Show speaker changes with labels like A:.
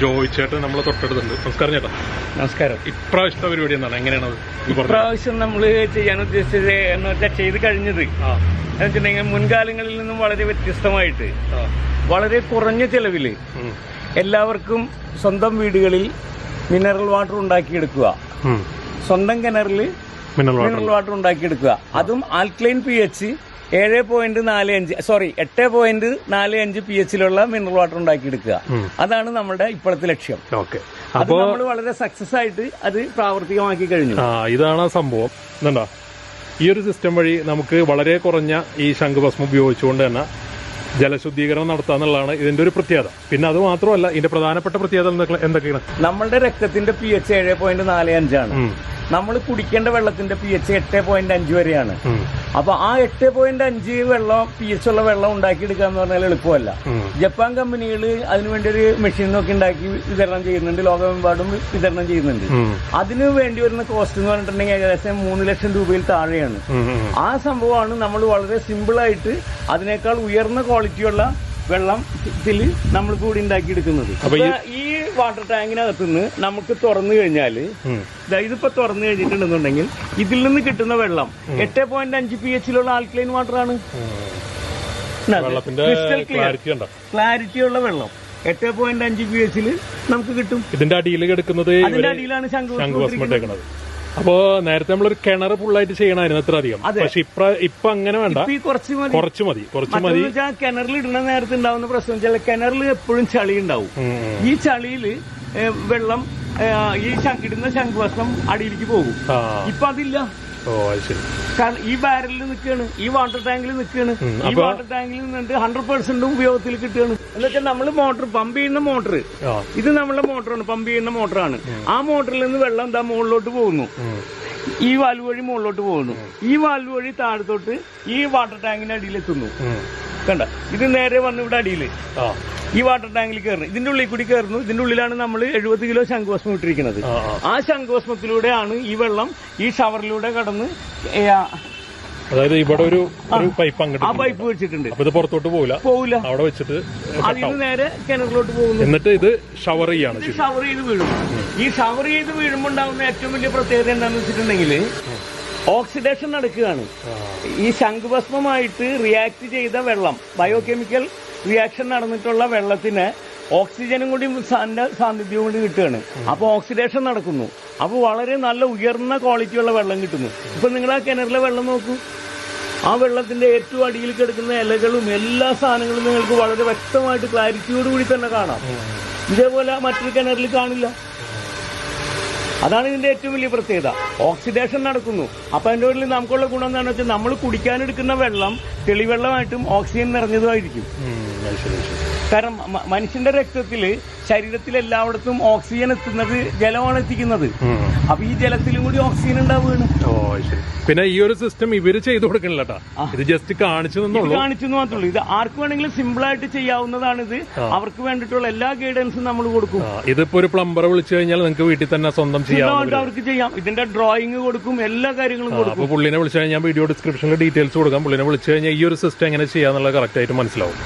A: ജോയ് ചേട്ടൻ നമ്മളെ തൊട്ടടുത്തുണ്ട്. നമസ്കാരം ചേട്ടാ.
B: നമസ്കാരം.
A: ഇപ്രാവശ്യത്തെ പരിപാടി എന്താണ്? എങ്ങനെയാണത്?
B: ഇപ്രാവശ്യം നമ്മൾ ചെയ്യാൻ ഉദ്ദേശിച്ചത് എന്ന് വെച്ചാൽ ചെയ്ത് കഴിഞ്ഞത്. വെച്ചിട്ടുണ്ടെങ്കിൽ മുൻകാലങ്ങളിൽ നിന്നും വളരെ വ്യത്യസ്തമായിട്ട്. വളരെ കുറഞ്ഞ ചെലവിൽ എല്ലാവർക്കും സ്വന്തം വീടുകളിൽ മിനറൽ വാട്ടർ ഉണ്ടാക്കിയെടുക്കുക. സ്വന്തം കിണറിൽ
A: മിനറൽ വാട്ടർ
B: മിനറൽ വാട്ടർ ഉണ്ടാക്കിയെടുക്കുക. അതും ആൽക്ലൈൻ പി എച്ച് ഏഴ് പോയിന്റ് നാല് അഞ്ച് സോറി എട്ട് പോയിന്റ് നാല് അഞ്ച് പി എച്ചിലുള്ള മിനറൽ വാട്ടർ ഉണ്ടാക്കിയെടുക്കുക. അതാണ് നമ്മുടെ ഇപ്പോഴത്തെ ലക്ഷ്യം.
A: ഓക്കെ.
B: അത് നമ്മൾ വളരെ സക്സസ് ആയിട്ട് അത് പ്രാവർത്തികമാക്കി കഴിഞ്ഞു.
A: ആ ഇതാണ് സംഭവം. എന്താ ഈ ഒരു സിസ്റ്റം വഴി നമുക്ക് വളരെ കുറഞ്ഞ ഈ ശംഖുഭസ്മം ഉപയോഗിച്ചുകൊണ്ട് തന്നെ ജലശുദ്ധീകരണം നടത്തുക എന്നുള്ളതാണ് ഇതിന്റെ ഒരു പ്രത്യേകത. പിന്നെ അത് മാത്രമല്ല ഇതിന്റെ പ്രധാനപ്പെട്ട പ്രത്യേകത എന്തൊക്കെ- എന്തൊക്കെയാണ്?
B: നമ്മളുടെ രക്തത്തിന്റെ പി എച്ച് ഏഴ് പോയിന്റ് നാല് അഞ്ചാണ്. നമ്മൾ കുടിക്കേണ്ട വെള്ളത്തിന്റെ പി എച്ച് എട്ട് പോയിന്റ് അഞ്ച് വരെയാണ്. അപ്പൊ ആ എട്ട് പോയിന്റ് അഞ്ച് വെള്ളം പി എച്ച് ഉള്ള വെള്ളം ഉണ്ടാക്കിയെടുക്കുക എന്ന് പറഞ്ഞാൽ എളുപ്പമല്ല. ജപ്പാൻ കമ്പനികൾ അതിനുവേണ്ടി ഒരു മെഷീൻ നോക്കി ഉണ്ടാക്കി വിതരണം ചെയ്യുന്നുണ്ട്. ലോകമെമ്പാടും വിതരണം ചെയ്യുന്നുണ്ട്. അതിനു വേണ്ടി വരുന്ന കോസ്റ്റ് എന്ന് പറഞ്ഞിട്ടുണ്ടെങ്കിൽ ഏകദേശം മൂന്ന് ലക്ഷം രൂപയിൽ താഴെയാണ്. ആ സംഭവമാണ് നമ്മൾ വളരെ സിമ്പിളായിട്ട് അതിനേക്കാൾ ഉയർന്ന ക്വാളിറ്റിയുള്ള വെള്ളം ഇതിൽ നമ്മൾ കൂടി ഉണ്ടാക്കിയെടുക്കുന്നത്.
A: ഈ-
B: വാട്ടർ ടാങ്കിനകത്ത് നിന്ന് നമുക്ക് തുറന്നു
A: കഴിഞ്ഞാൽ
B: ദാ ഇതിപ്പോ തുറന്നു കഴിഞ്ഞിട്ടുണ്ടെന്നുണ്ടെങ്കിൽ ഇതിൽ നിന്ന് കിട്ടുന്ന വെള്ളം എട്ട് പോയിന്റ് അഞ്ച് പി എച്ചിലുള്ള ആൽക്ലൈൻ വാട്ടർ ആണ്
A: ക്ലിയർ ക്ലാരിറ്റി
B: ഉള്ള വെള്ളം. എട്ട് പോയിന്റ് അഞ്ച് പി എച്ചിൽ നമുക്ക് കിട്ടും.
A: ഇതിന്റെ അടിയിൽ കിടക്കുന്നത്
B: അതിന്റെ അടിയിലാണ് ശംഖു
A: അപ്പോ നേരത്തെ നമ്മളൊരു കിണർ ഫുള്ളായിട്ട് ചെയ്യണമായിരുന്നു എത്ര അധികം. പക്ഷെ ഇപ്പൊ ഇപ്പൊ അങ്ങനെ വേണ്ട.
B: കുറച്ച് മതി.
A: കുറച്ച് മതി കുറച്ച് മതി.
B: കിണറിൽ ഇടുന്ന നേരത്തെ ഉണ്ടാവുന്ന പ്രശ്നം വെച്ചാൽ കിണറിൽ എപ്പോഴും ചളി ഉണ്ടാവും. ഈ ചളിയിൽ വെള്ളം ഈ ഇടുന്ന ശംഖുഭസ്മം അടിയിലേക്ക് പോകും. ഇപ്പൊ അതില്ല.
A: ഓ ശരി.
B: കാരണം ഈ ബാരലിൽ നിൽക്കുകയാണ് ഈ വാട്ടർ ടാങ്കിൽ നിൽക്കുകയാണ് ഈ വാട്ടർ ടാങ്കിൽ നിന്നിട്ട് ഹൺഡ്രഡ് പെർസെന്റ് ഉപയോഗത്തിൽ കിട്ടുകയാണ് എന്ന് വെച്ചാൽ നമ്മൾ മോട്ടർ പമ്പ് ചെയ്യുന്ന മോട്ടർ ഇത് നമ്മളെ മോട്ടറാണ് പമ്പ് ചെയ്യുന്ന മോട്ടറാണ് ആ മോട്ടറിൽ നിന്ന് വെള്ളം എന്താ മുകളിലോട്ട് പോകുന്നു? ഈ വാൽവ് വഴി മുകളിലോട്ട് പോകുന്നു. ഈ വാൽവ് വഴി താഴത്തോട്ട് ഈ വാട്ടർ ടാങ്കിന്റെ അടിയിൽ എത്തുന്നു കണ്ട? ഇത് നേരെ വന്ന് ഇവിടെ അടിയിൽ ഈ വാട്ടർ ടാങ്കിൽ കയറുന്നു ഇതിന്റെ ഉള്ളിൽ കൂടി കയറുന്നു ഇതിന്റെ ഉള്ളിലാണ് നമ്മൾ എഴുപത് കിലോ ശംഖുഭസ്മം ഇട്ടിരിക്കുന്നത്.
A: ആ
B: ശംഖുവസ്മത്തിലൂടെയാണ് ശംഖുഭസ്മത്തിലൂടെയാണ് ഈ വെള്ളം ഈ ഷവറിലൂടെ കടന്ന്
A: അതായത് ഇവിടെ ഒരു പൈപ്പ് അങ്ങോട്ട് ആ
B: പൈപ്പ് വെച്ചിട്ടുണ്ട്.
A: അപ്പൊ ഇത് പുറത്തോട്ട് പോകില്ല
B: പോകില്ല
A: അവിടെ വെച്ചിട്ട്
B: അതിന് നേരെ കിണറിലോട്ട് പോകുന്നു.
A: എന്നിട്ട് ഇത് ഷവർ ചെയ്യാണ്
B: ഷവർ ചെയ്ത് വീഴും. ഈ ഷവർ ചെയ്ത് വീഴുമ്പോൾ ഉണ്ടാകുന്ന ഏറ്റവും വലിയ പ്രത്യേകത എന്താണെന്ന് വെച്ചിട്ടുണ്ടെങ്കിൽ ഓക്സിഡേഷൻ നടക്കുകയാണ്. ഈ ശംഖുഭസ്മമായിട്ട് റിയാക്ട് ചെയ്ത വെള്ളം ബയോകെമിക്കൽ റിയാക്ഷൻ നടന്നിട്ടുള്ള വെള്ളത്തിന് ഓക്സിജനും കൂടി സാന്നിധ്യവും കൂടി കിട്ടുകയാണ്. അപ്പൊ ഓക്സിഡേഷൻ നടക്കുന്നു. അപ്പോൾ വളരെ നല്ല ഉയർന്ന ക്വാളിറ്റിയുള്ള വെള്ളം കിട്ടുന്നു. ഇപ്പൊ നിങ്ങൾ ആ കിണറിലെ വെള്ളം നോക്കൂ. ആ വെള്ളത്തിന്റെ ഏറ്റവും അടിയിൽ കിടക്കുന്ന ഇലകളും എല്ലാ സാധനങ്ങളും നിങ്ങൾക്ക് വളരെ വ്യക്തമായിട്ട് ക്ലാരിറ്റിയോടുകൂടി തന്നെ കാണാം. ഇതേപോലെ മറ്റൊരു കിണറിൽ കാണില്ല. അതാണ് ഇതിന്റെ ഏറ്റവും വലിയ പ്രത്യേകത. ഓക്സിഡേഷൻ നടക്കുന്നു. അപ്പൊ അതിന്റെ ഉള്ളിൽ നമുക്കുള്ള ഗുണം എന്താണെന്ന് വെച്ചാൽ നമ്മൾ കുടിക്കാനെടുക്കുന്ന വെള്ളം തെളിവെള്ളമായിട്ടും ഓക്സിജൻ നിറഞ്ഞതുമായിരിക്കും. കാരണം മനുഷ്യന്റെ രക്തത്തിൽ ശരീരത്തിൽ എല്ലായിടത്തും ഓക്സിജൻ എത്തുന്നത് ജലമാണ് എത്തിക്കുന്നത്. അപ്പൊ ഈ ജലത്തിലും കൂടി ഓക്സിജൻ ഉണ്ടാവുകയാണ്.
A: പിന്നെ ഈ ഒരു സിസ്റ്റം ഇവർ ചെയ്തു കൊടുക്കണില്ല ഇത് ജസ്റ്റ് കാണിച്ചു
B: കാണിച്ചു മാത്രമുള്ളൂ മാത്രമേ ഇത് ആർക്ക് വേണമെങ്കിലും സിമ്പിൾ ആയിട്ട് ചെയ്യാവുന്നതാണ് ഇത്. അവർക്ക് വേണ്ടിയിട്ടുള്ള എല്ലാ ഗൈഡൻസും നമ്മൾ കൊടുക്കും.
A: ഇതിപ്പോ ഒരു പ്ലംബർ വിളിച്ചു കഴിഞ്ഞാൽ നിങ്ങൾക്ക് വീട്ടിൽ തന്നെ സ്വന്തം ചെയ്യാം
B: അവർക്ക് ചെയ്യാം. ഇതിന്റെ ഡ്രോയിങ് കൊടുക്കും എല്ലാ കാര്യങ്ങളും കൊടുക്കും.
A: പുള്ളിനെ വിളിച്ചു കഴിഞ്ഞാൽ വീഡിയോ ഡിസ്ക്രിപ്ഷനിൽ ഡീറ്റെയിൽസ് കൊടുക്കാം. പുള്ളിനെ വിളിച്ചു കഴിഞ്ഞാൽ ഈ ഒരു സിസ്റ്റം എങ്ങനെ ചെയ്യാന്നുള്ളത് കറക്റ്റ് ആയിട്ട് മനസ്സിലാവും.